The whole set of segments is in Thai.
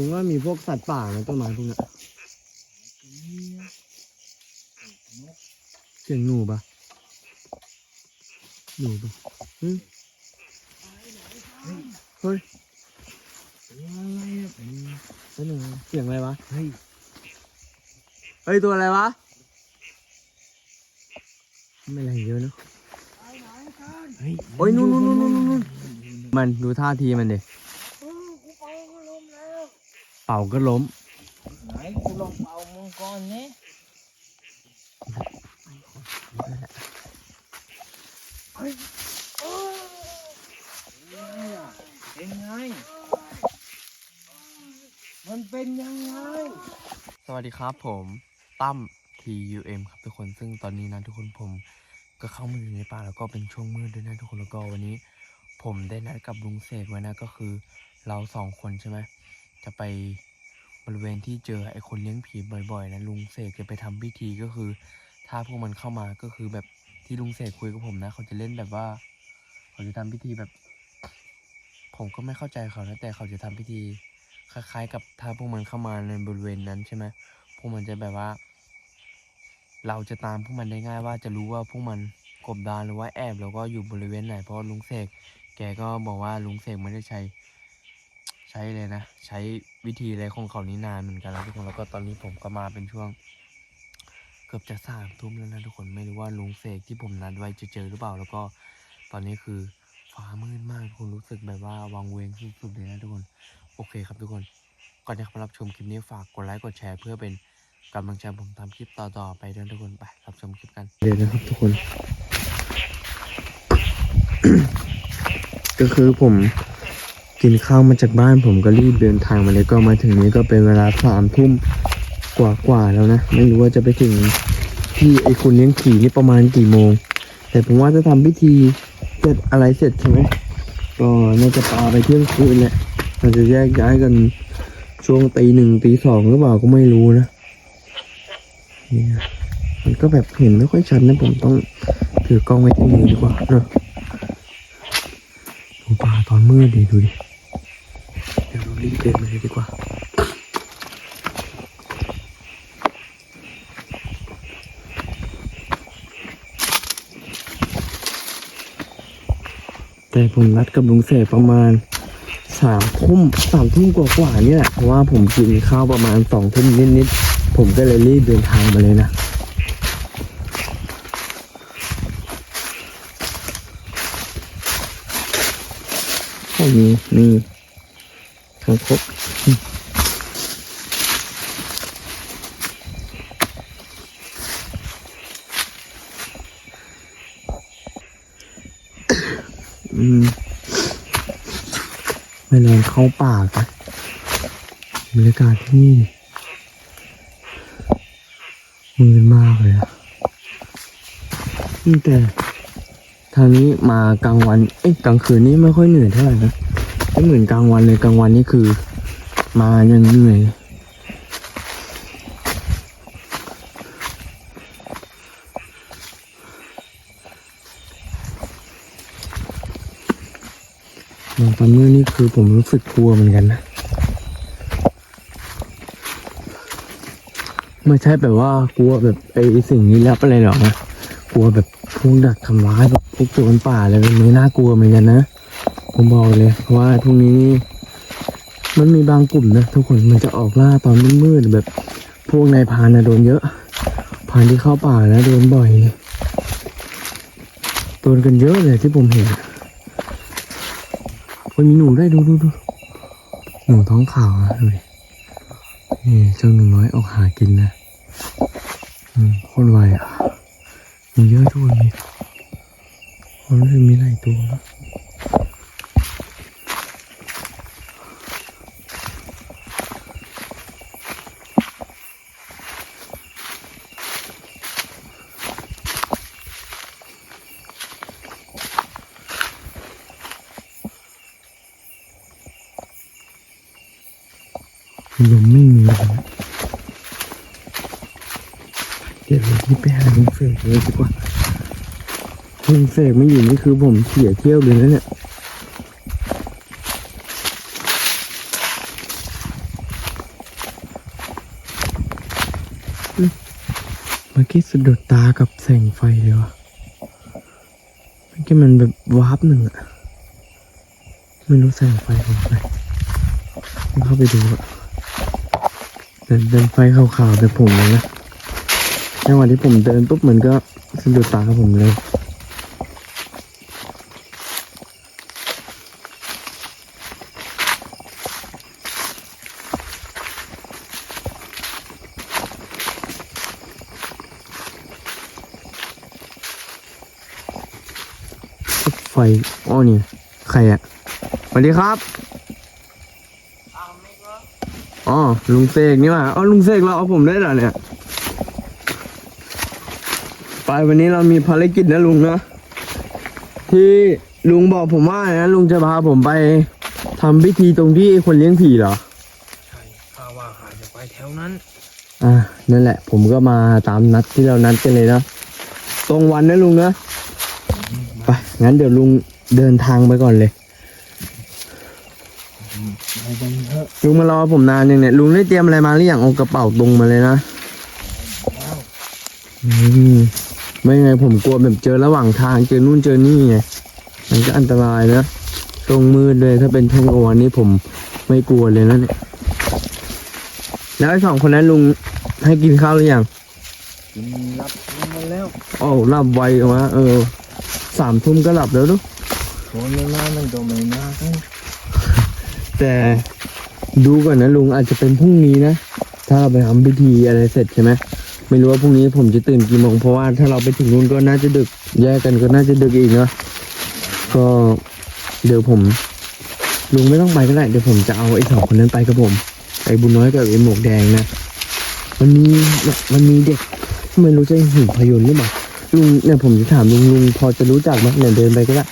ลุงว่ามีพวกสัตว์ป่าในต้นไม้พวกเนี้ยเสียงหนูปะหนูปะเฮ้ยอะไรอะนั่นหนึ่งเสียงอะไรวะ เฮ้ย เฮ้ย ตัวอะไรวะไม่อะไรเยอะเนอะเฮ้ย โอ้ยนู่นนู่นนู่นนู่นนู่นมันดูท่าทีมันดิ เป่าก็ล้ม ไหนกูลองเป่ามึงก่อนเนี่ยเป็นไง มันเป็นยังไง สวัสดีครับผมตั้ม TUM ครับทุกคนซึ่งตอนนี้นะทุกคนผมก็เข้ามาอยู่ในป่าแล้วก็เป็นช่วงมืดด้วยนะทุกคนแล้วก็วันนี้ ผมได้นัดกับลุงเสกไว้นะก็คือ เราสองคนใช่ไหมจะไป บริเวณที่เจอไอ้คนเลี้ยงผีบ่อยๆนะลุงเสกจะไปทำพิธีก็คือ ถ้าพวกมันเข้ามาก็คือแบบที่ลุงเสกคุยกับผมนะ เขาจะเล่นแบบว่า เขาจะทำพิธีแบบ ผมก็ไม่เข้าใจเขานะแต่เขาจะทำพิธี คล้ายๆ กับถ้าพวกมันเข้ามาในบริเวณนั้นใช่ไหมพวกมันจะแบบว่า เราจะตามพวกมันได้ง่ายว่าจะรู้ว่าพวกมันกบดานหรือว่าแอบแล้วก็อยู่บริเวณไหนเพราะลุงเสกแกก็บอกว่าลุงเสกไม่ได้ใช้ ช้เลยนะ ใช้วิธีอะไรของเขานี้นานเหมือนกันแล้วทุกคนแล้วก็ตอนนี้ผมก็มาเป็นช่วง เกือบจะสามทุ่มแล้วนะทุกคนไม่รู้ว่าลุงเสกที่ผมนัดไว้จะเจอหรือเปล่า แล้วก็ตอนนี้คือฟ้ามืดมากทุกคนรู้สึกแบบว่าวังเวงสุดๆเลยนะทุกคนโอเคครับทุกคนก่อนจะรับชมคลิปนี้ฝากกดไลค์กดแชร์เพื่อเป็นกำลังใจผมทำคลิปต่อๆไปด้วยทุกคนไปรับชมคลิปกันเดี๋ยวนะครับทุกคน ก็คือผม กินข้าวมาจากบ้านผมก็รีบเดินทางมาเลยก็มาถึงนี้ก็เป็นเวลาสามทุ่มกว่าๆแล้วนะ ไม่รู้ว่าจะไปถึงที่ไอ้คนเลี้ยงผีนี่ประมาณกี่โมง แต่ผมว่าจะทำพิธีเสร็จอะไรเสร็จใช่ไหมก็น่าจะปาไปเที่ยงคืนแหละเราจจะแยกย้ายกันช่วงตีหนึ่งตีสองหรือเปล่าก็ไม่รู้นะนี่มันก็แบบเห็นไม่ค่อยชัดนะผมต้องถือกล้องไว้ที่นี่ดีกว่าเนอะดูป่าตอนมืดดีดูดิ รีบเดินไปเลยดีกว่า แต่ผมนัดกับลุงเสกประมาณสามทุ่มสามทุ่มกว่าๆนี่แหละเพราะว่าผมกินข้าวประมาณสองทุ่มนิดๆผมก็เลยรีบเดินทางมาเลยนะโอ้มีนี่ ทั้งครบอืมไปลองเข้าป่ากันบรรยากาศที่นี่มืดมากเลยอะนี่แต่ทางนี้มากลางวัน เอ้ยกลางคืนนี่ไม่ค่อยเหนื่อยเท่าไหร่นะ ไม่เหมือนกลางวันเลยกลางวันนี่คือ มายังเหนื่อยมองตอนมืดนี่คือผมรู้สึกกลัวเหมือนกันนะไม่ใช่แบบว่ากลัวแบบไอ้สิ่งนี้แล้วอะไรหรอกนะกลัวแบบพวกดักทำร้ายแบบพวกโจรป่าอะไรแบบนี้น่ากลัวเหมือนกันนะ ผมบอกเลยว่าพวกนี้นี่มันมีบางกลุ่มนะทุกคนมันจะออกล่าตอนมืดๆแบบพวกนายพานนะโดนเยอะพานที่เข้าป่านะโดนบ่อยโดนกันเยอะเลยที่ผมเห็นมันมีหนูได้ดูดูดูหนูท้องขาวนะดูดินี่เจ้าหนูน้อยออกหากินนะอืมโคนไวอะมีเยอะทุกคนมีมันรู้สึกมีหลายตัวนะ ลมไม่มีแล้วเดี๋ยวที่ไปหาลุงเสกเลยดีกว่าลุงเสกไม่อยู่นี่คือผมเสียเที่ยวเลยนะเนี่ยเมื่อกี้สะดุดตากับแสงไฟเลยวะเมื่อกี้มันแบบวาร์ปหนึ่งอะไม่รู้แสงไฟของใครเข้าไปดูอะ เป็นไฟขาวๆแบบผมเลยนะจังหวะที่ผมเดินปุ๊บมันก็สะดุดตาผมเลยไฟอ๋อนี่ใครอะสวัสดีครับ อ๋อลุงเสกนี่หว่าอ๋อลุงเสกเราเอาผมได้เหรอเนี่ย ไปวันนี้เรามีภารกิจนะลุงนะ ที่ลุงบอกผมว่านะลุงจะพาผมไปทำพิธีตรงที่คนเลี้ยงผีเหรอ ใช่ข้าว่าข้าจะไปแถวนั้น อ่านั่นแหละ ผมก็มาตามนัดที่เรานัดกันเลยนะตรงวันนะลุงนะไปงั้นเดี๋ยวลุงเดินทางไปก่อนเลย ไปกันเถอะ ลุงมารอผมนานยังเนี่ยลุงได้เตรียมอะไรมาหรือยังเอากระเป๋าตรงมาเลยนะแล้วอืมไม่ไงผมกลัวแบบเจอระหว่างทางเจอนู่นเจอนี่ไงมันก็อันตรายนะตรงมืดเลยถ้าเป็นช่วงกลางวันนี้ผมไม่กลัวเลยนะเนี่ยแล้วไอ้สองคนนั้นลุงให้กินข้าวหรือยังกินรับกินมาแล้วโอ้หลับไววะเออสามทุ่มก็หลับแล้วเนอะโคนไม่มามันก็ไม่มากันแต่ ดูก่อนนะลุงอาจจะเป็นพรุ่งนี้นะ ถ้าเราไปทำพิธีอะไรเสร็จใช่ไหมไม่รู้ว่าพรุ่งนี้ผมจะตื่นกี่โมงเพราะว่าถ้าเราไปถึงนู่นก็น่าจะดึก แยกกันก็น่าจะดึกอีกเนาะก็เดี๋ยวผม ลุงไม่ต้องไปก็ได้เดี๋ยวผมจะเอาไอ้สองคนนั้นไปกับผมไอ้บุญน้อยกับไอ้หมวกแดงนะมันมีมันมีเด็กไม่รู้จะหิวพยนต์หรือเปล่าลุงเนี่ยผมจะถามลุงลุงพอจะรู้จักไหมเนี่ยเดินไปก็ได้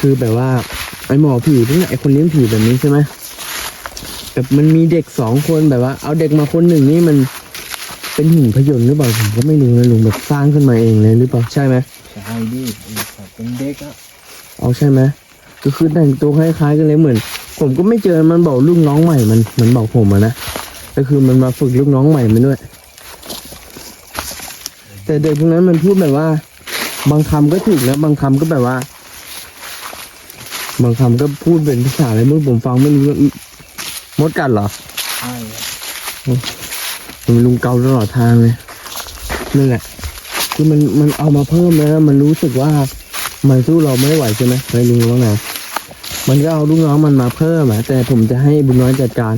คือแบบว่าไอ้หมอผีพวกเนี้ยไอ้คนเลี้ยงผีแบบนี้ใช่ไหม แบบมันมีเด็กสองคนแบบว่า เอาเด็กมาคนหนึ่งนี่มันเป็นหินพยนต์หรือเปล่าผมก็ไม่รู้นะลุงแบบสร้างขึ้นมาเองเลยหรือเปล่าใช่ไหมใช่ดิถ้าเป็นเด็กอะเอาใช่ไหมก็คือแต่งตัวคล้ายๆกันเลยเหมือน ผมก็ไม่เจอมันบอกลูกน้องใหม่มันมันบอกผมอะนะก็คือมันมาฝึกลูกน้องใหม่มันด้วย แต่เด็กพวกนั้นมันพูดแบบว่า บางคำก็ถูกนะบางคำก็แบบว่า บางคำก็พูดเป็นภาษาอะไรไม่รู้ผมฟังไม่รู้เรื่อง มดกัดเหรอใช่อะมันลุงเกาตลอดทางเลยนั่นแหละ คือมันมันเอามาเพิ่มแล้วมันรู้สึกว่ามันสู้เราไม่ไหวใช่ไหมไอ้ลุงว่าไงมันก็เอาลูกน้องมันมาเพิ่มอะแต่ผมจะให้บุญน้อยจัดการ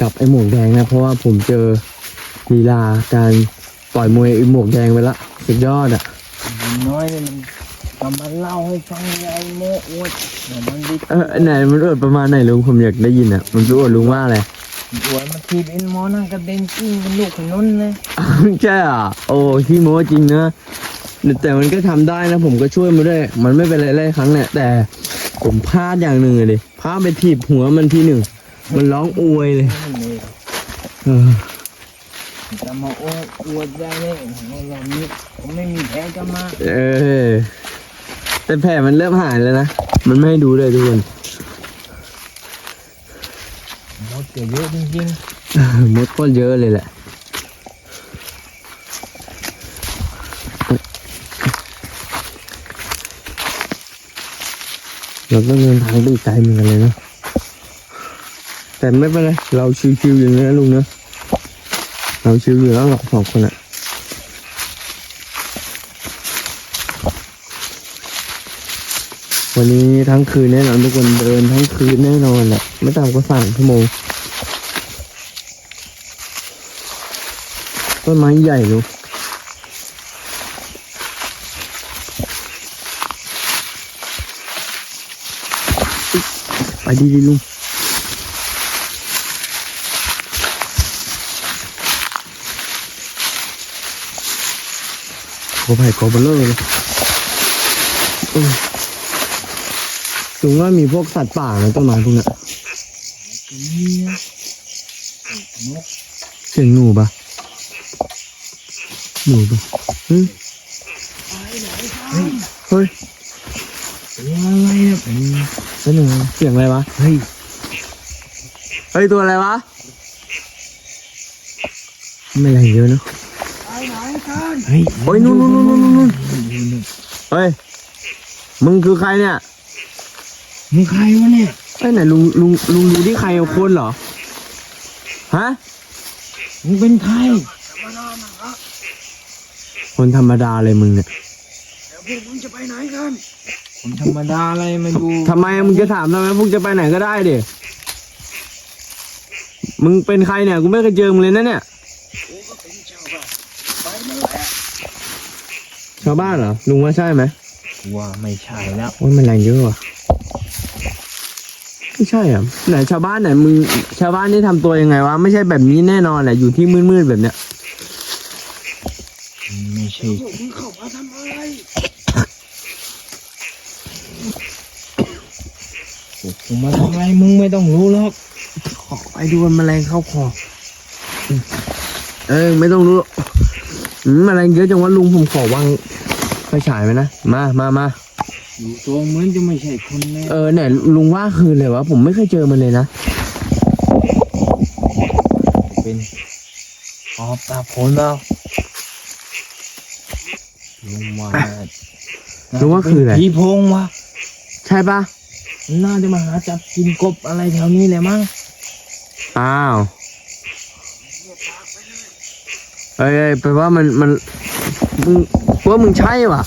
กับไอ้หมวกแดงนะ เพราะว่าผมเจอลีลาการปล่อยมวยไอ้หมวกแดงไปละสุดยอดอะมันน้อยเนี่ยมัน ก็มาเล่าให้ฟังไอ้โมอวดเดี๋ยวมันดิเออไหนมันอวดประมาณไหนลุงผมอยากได้ยินอะ มันจะอวดลุงว่าอะไรอวดมาทีบเอ็นหมอนั่งกระเด็นกิ้งเป็นลูกขนุนเลยใช่อะโอ้ขี้โม้จริงนะแต่มันก็ทำได้นะ ผมก็ช่วยมาด้วย มันไม่เป็นไรเลยครั้งเนี่ยแต่ผมพลาดอย่างหนึ่งเลยดิพลาดไปถีบหัวมันทีหนึ่ง มันร้องอวยเลยไม่เลยเออจะมาอวดอวดได้เลยเรานี้ผมไม่มีแผลจะมา เออ แต่แผลมันเริ่มหายแล้วนะ มันไม่ให้ดูเลยทุกคนหมดเยอะจริงมดก็เยอะเลยแหละเราต้องเดินทางไปอีกไกลเหมือนกันเลยนะ แต่ไม่เป็นไร เราชิวๆอย่างนี้นะลุงนะ เราชิวอยู่แล้วหรอกสองคนอะ วันนี้ทั้งคืนแน่นอนทุกคนเดินทั้งคืนแน่นอนแหละไม่ต่ำกว่าสามชั่วโมงต้นไม้ใหญ่ลูกไปดีดีลุงขอไผ่ขอเบลเลอร์เลย เออถึงว่ามีพวกสัตว์ป่าในต้นไม้พวกเนี้ยเนี่ยนกเสียงหนูปะหนูปะเฮ้ยเฮ้ยเป็นอะไรเนี่ยเป็นเป็นหนึ่งเสียงอะไรวะเฮ้ยเฮ้ยตัวอะไรวะไม่อะไรเยอะเนอะเฮ้ยโอ้ยนู่นนู่นนู่นนู่นนู่นเฮ้ยมึงคือใครเนี่ย มึงใครวะเนี่ยไอ้ยไหนลุงลุงลุงดูที่ใครเอาคนเหรอ ฮะ มึงเป็นใครคนธรรมดาเลยมึงเนี่ยผมธรรมดาอะไรมาดูทำไมมึงจะถามทำไมพวกจะไปไหนก็ได้ดิมึงเป็นใครเนี่ยกูไม่เคยเจอมึงเลยนะเนี่ยชาวบ้านเหรอลุงว่าใช่ไหมว่าไม่ใช่แล้วโอ้ยมันแรงเยอะว่ะ ไม่ใช่อะไหนชาวบ้านไหนมึงชาวบ้านนี่ทำตัวยังไงวะไม่ใช่แบบนี้แน่นอนแหละอยู่ที่มืดๆแบบเนี้ยไม่ใช่ผมมาทำอะไรมึงไม่ต้องรู้หรอกขอไปดูมันแมลงเข้าคออืมเอ้ยไม่ต้องรู้อืมแมลงเยอะจังวะลุงผมขอวางไฟฉายไว้นะมามามา อยู่ตัวเหมือนจะไม่ใช่คนเลยเออเนี่ยลุงว่าคืนเลยวะผมไม่เคยเจอมันเลยนะเป็นออบตาผลแล้วลุงว่าลุงว่าคืออะไรผีโพงวะใช่ปะน่าจะมาหาจับกินกบอะไรแถวนี้แหละมั้งอ้าวเอ้ยเอ้ยแปลว่ามันมันมึงว่ามึงใช่ปะ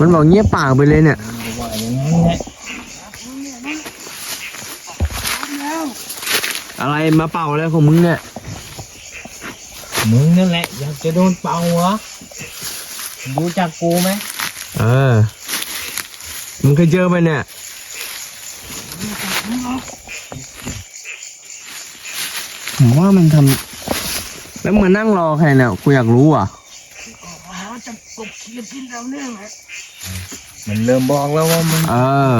มันบอกเงียบปากไปเลยเนี่ยมันก็ว่าอย่างนั้นแหละอะไรมาเป่าอะไรของมึงเนี่ย มึงนั่นแหละ อยากจะโดนเป่าเหรอรู้จักกูไหมเออ มึงเคยเจอไปเนี่ยผมว่ามันทำแล้วมึงมานั่งรอใครเนี่ยกูอยากรู้อะ มันเริ่มบอกแล้วว่ามึงเออ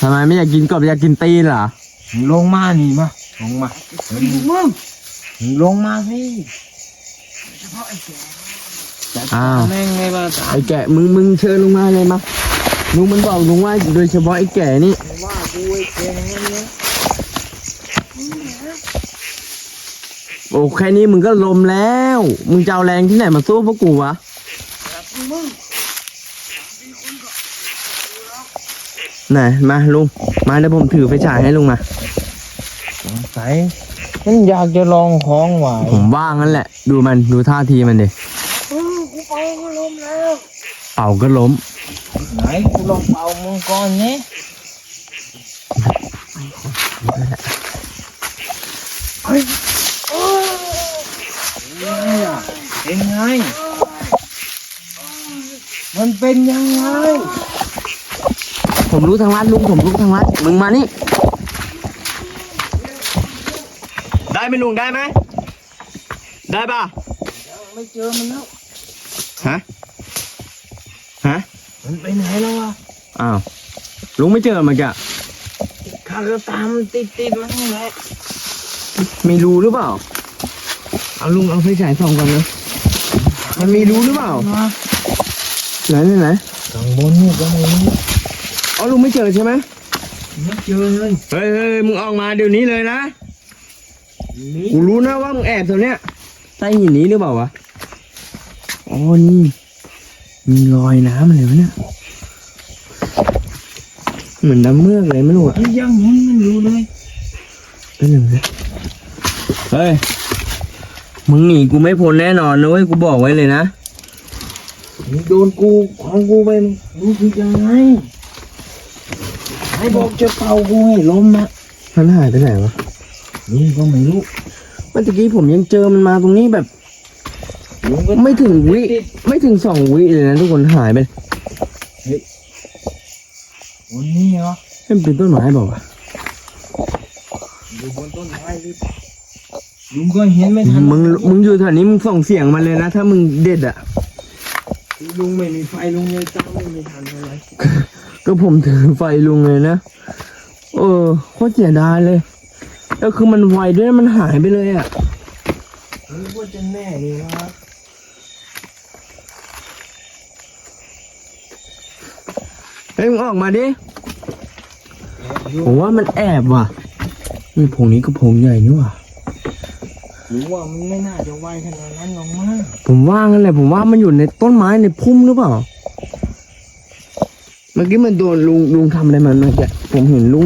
ทำไมไม่อยากกินกบอยากกินตีนเหรอมึงลงมานี่มาลงมามึงมึงลงมาสิจัดอ้าวแม่งไงบ้าตาไอ้แกะมึงมึงเชิญลงมาเลยมาลุงมันบอกลุงว่าโดยเฉพาะไอ้แก่นี่ว่ากูไอ้แกงั้นเนี่ย โอ้แค่นี้มึงก็ลมแล้ว มึงจะเอาแรงที่ไหนมาสู้พวกกูวะไหนมาลุง มาเดี๋ยวผมถือไฟฉายให้ลุงมาสงสัยมันอยากจะลองของไหวผมว่างนั่นแหละ ดูมันดูท่าทีมันดิเป่าก็ล้ม ไหนกูลองเป่ามึงก่อนเนี่ยเป็นไง มันเป็นยังไง ผมรู้ทางลัดลุงผมรู้ทางลัดมึงมานี่ ได้ไหมลุงได้ไหมได้ป่ะไม่เจอมันแล้วฮะฮะมันไปไหนแล้ววะอ้าวลุงไม่เจอมันกะข้าก็ตามมันติดติดๆมันนี่แหละมีรูหรือเปล่า เอาลุงเอาไฟฉายส่องก่อนนะมันมีรูหรือเปล่ามาไหนไหนไหนข้างบนนี่ก็ไม่รู้เอาลุงไม่เจอใช่ไหมไม่เจอเลยเฮ้ยเฮ้ยมึงออกมาเดี๋ยวนี้เลยนะนี่กูรู้นะว่ามึงแอบตัวเนี้ยใต้หินนี้หรือเปล่าวะอ๋อนี่มีรอยน้ำอะไรวะเนี่ยเหมือนน้ำเมือกเลยไม่รู้อะยังเห็นมันอยู่เลยเป็นหนึ่งนะเฮ้ย มึงหนีกูไม่พ้นแน่นอนนะเว้ยกูบอกไว้เลยนะมึงโดนกูของกูไปมึงรู้สึกยังไงไอ้บอกจะเป่ากูให้ล้มนะมันหายไปไหนวะนี่ก็ไม่รู้เมื่อกี้ผมยังเจอมันมาตรงนี้แบบ ลุงก็ไม่ถึงวิไม่ถึงสองวิเลยนะทุกคนหายไปวันนี้เหรอมันเป็นต้นไม้เปล่าวะ อยู่บนต้นไม้หรือเปล่า ลุงก็เห็นไม่ทันมึงมึงอยู่แถวนี้มึงส่งเสียงมาเลยนะ ถ้ามึงเด็ดอะลุงไม่มีไฟลุงเลยตามไม่ทันอะไรก็ผมถือไฟลุงเลยนะเออโคตรเสียดายเลยแล้วคือมันไวด้วยนะมันหายไปเลยอะนึกว่าจะแน่นี่วะเฮ้ยมึงออกมาดิผมว่ามันแอบว่ะนี่พงนี้ก็พงใหญ่นี่ว่ะ หรู้ว่ามันไม่น่าจะไวขนาดนั้นหรอกมั้งผมว่างั้นแหละผมว่ามันอยู่ในต้นไม้ในพุ่มหรือเปล่า เมื่อกี้มันโดนลุงลุงทำอะไรมันเมื่อกี้ผมเห็นลุง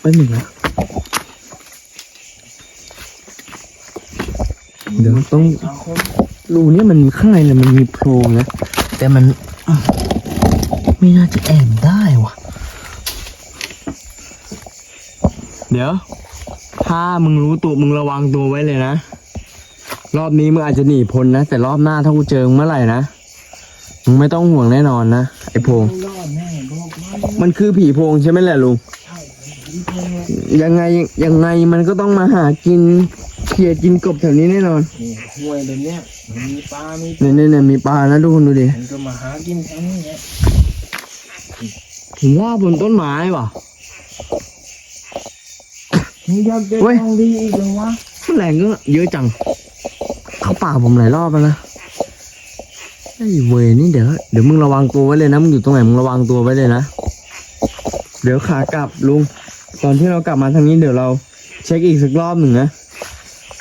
ไปหนึ่งนะเดี๋ยวต้องรูเนี่ยมันข้างในเนี่ยมันมีโพรงนะ แต่มันไม่น่าจะแอบได้วะเดี๋ยว ถ้ามึงรู้ตัวมึงระวังตัวไว้เลยนะ รอบนี้มึงอาจจะหนีพ้นนะ แต่รอบหน้าถ้ากูเจอเมื่อไหร่นะ มึงไม่ต้องห่วงแน่นอนนะ ไอ้พงม่รอดแน่บอกมันมันคือผีโพงใช่ไหมแหละลุง ผีโพงยังไงยังไงมันก็ต้องมาหากินเขียกินกบแถวนี้แน่นอนนี่ห้วยแบบเนี้ยมันมีปลา มีเนี่ยเนี่ยเนี่ยมีปลานะทุกคนดูดิมันก็มาหากินแถวนี้แหละผมว่าบนต้นไม้ว่ะ มึงอยากจะเว้ยลองดีอีกเหรอวะแรงก็เยอะจัง เข้าป่าผมหลายรอบแล้วนะไอ้เวรนี่เดี๋ยวเดี๋ยวมึงระวังตัวไว้เลยนะมึงอยู่ตรงไหนมึงระวังตัวไว้เลยนะ เดี๋ยวขากลับลุงตอนที่เรากลับมาทางนี้เดี๋ยวเราเช็คอีกสักรอบหนึ่งนะ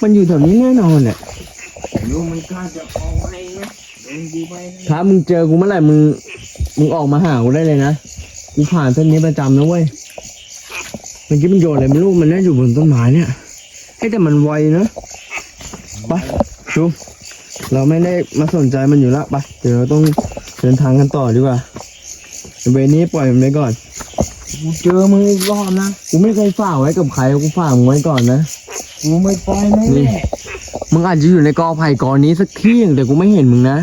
มันอยู่แถวนี้แน่นอนเนี่ยดูมันกล้าจะเอาไว้นะโดนกูไปนะถ้ามึงเจอกูเมื่อไหร่มึงมึงออกมาหากูได้เลยนะกูผ่านเส้นนี้ประจำนะเว้ยเมื่อกี้มันโยนอะไรไม่รู้มันน่าอยู่บนต้นไม้เนี่ยเฮ้ยแต่มันไวนะไปดูเราไม่ได้มาสนใจมันอยู่ละไปเดี๋ยวเราต้องเดินทางกันต่อดีกว่าเวรนี้ปล่อยมันไว้ก่อนกูเจอมึงอีกรอบนะกูไม่เคยฝากไว้กับใครกูฝากมึงไว้ก่อนนะกูไม่ปล่อยแน่นี่แน่มึงอาจจะอยู่ในกอไผ่กอนี้สักที่หนึ่งแต่กูไม่เห็นมึงนะ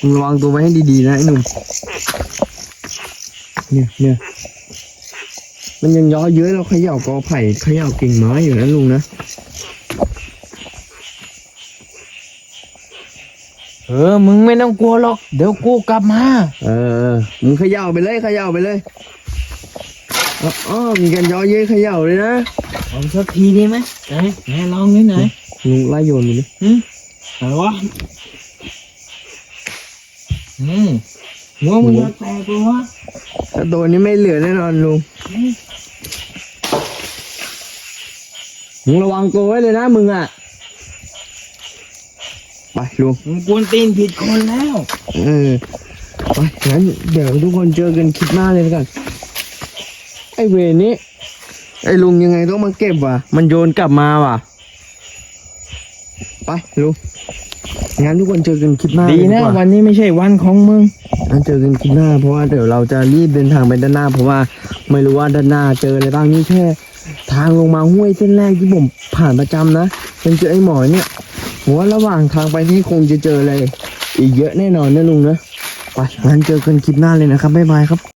มึงระวังตัวไว้ให้ดีๆนะไอ้หนุ่มเนี่ยเนี่ย มันยังย้อเยอะเราเขย่ากอไผ่เขย่ากิ่งไม้อยู่นะลุงนะ เออ มึงไม่ต้องกลัวหรอก เดี๋ยวกูกลับมา เออ มึงเขย่าไปเลยเขย่าไปเลยอ๋ออ๋อมีการย้อเยอะเขย่าเลยนะเอาสักทีดีไหมไหนไหนลองนิดไหนอยลุงไล่โยนไปเลยหืมอะไรวะอืมหัวมึงจะแตกเลยวะถ้าตัวนี้ไม่เหลือแน่นอนลุง อื มมึงระวังตัวไว้เลยนะมึงอะ ไปลุงมึงกวนตีนผิดคนแล้วเออไปงั้นเดี๋ยวทุกคนเจอกันคลิปหน้าเลยแล้วกัน ไอเวรนี้ ไอลุงยังไงต้องมาเก็บว่ะ มันโยนกลับมาว่ะ ไปลุงงั้นทุกคนเจอกันคลิปหน้าดีเลยนะกว่าวันนี้ไม่ใช่วันของมึงงั้นเจอกันคลิปหน้าเพราะว่าเดี๋ยวเราจะรีบเดินทางไปด้านหน้า เพราะว่าไม่รู้ว่าด้านหน้าเจออะไรบ้างนี่แค่ ทางลงมาห้วยเส้นแรกที่ผมผ่านประจำนะยังเจอไอ้หมอเนี่ยผมว่าระหว่างทางไปนี่คงจะเจออะไรอีกเยอะแน่นอนนะลุงนะไปงั้นเจอกันคลิปหน้าเลยนะครับบ๊ายบายครับ